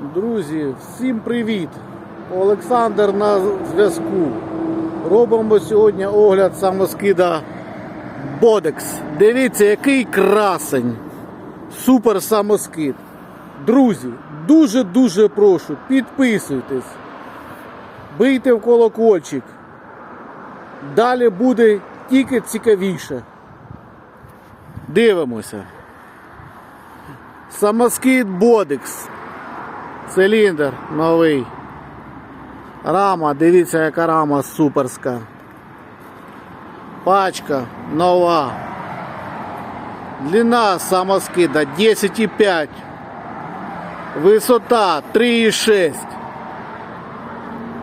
Друзі, всім привіт! Олександр на зв'язку. Робимо сьогодні огляд самоскида Бодекс. Дивіться, який красень. Супер самоскид. Друзі, дуже-дуже прошу, підписуйтесь. Бийте в колокольчик. Далі буде тільки цікавіше. Дивимося. Самоскид Бодекс. Циліндр новий. Рама, дивіться, яка рама суперська. Пачка нова. Длина самоскида 10,5. Висота 3,6.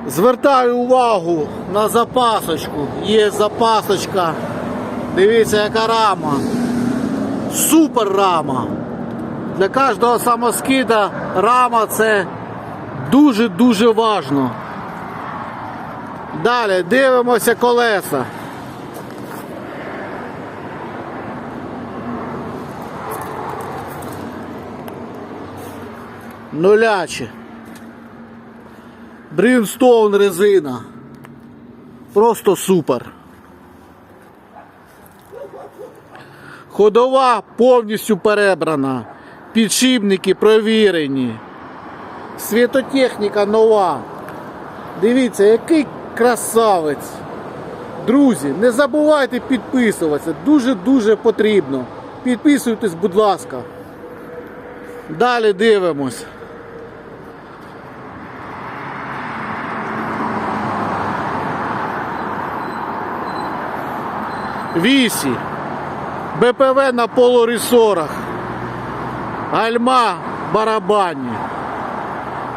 Звертаю увагу на запасочку. Є запасочка. Дивіться, яка рама. Супер рама. Для кожного самоскида рама це дуже-дуже важно. Далі дивимося колеса. Нулячі. Брінстоун резина. Просто супер. Ходова повністю перебрана. Підшипники провірені. Світотехніка нова. Дивіться, який красавець. Друзі, не забувайте підписуватися. Дуже-дуже потрібно. Підписуйтесь, будь ласка. Далі дивимось. Вісі. БПВ на полуресорах. Гальма барабанні.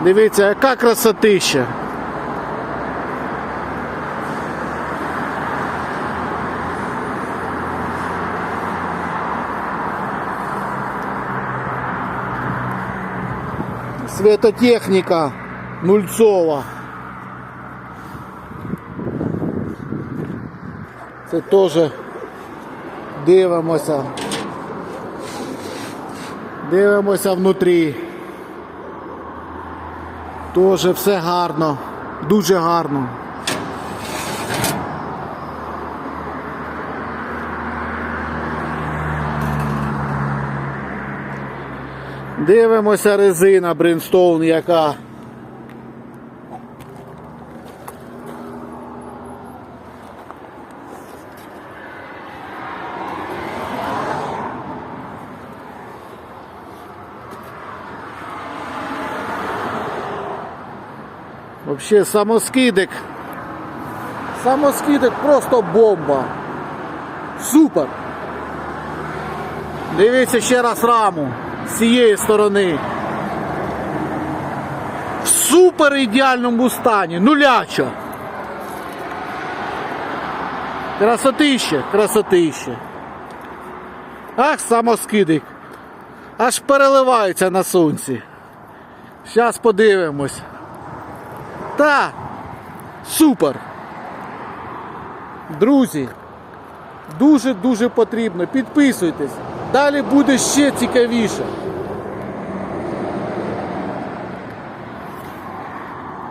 Дивіться, яка красотища. Светотехніка нульцова. Це теж дивимося. Дивимося внутрі. Тоже все гарно, дуже гарно. Дивимося резина Брінстоун, яка. Вообще самоскидик. Самоскидик просто бомба. Супер. Дивіться ще раз раму з цієї сторони. В супер ідеальному стані. Нуляча. Красотище, красотище. Ах, самоскидик. Аж переливається на сонці. Зараз подивимось. Та, супер. Друзі, дуже-дуже потрібно. Підписуйтесь. Далі буде ще цікавіше.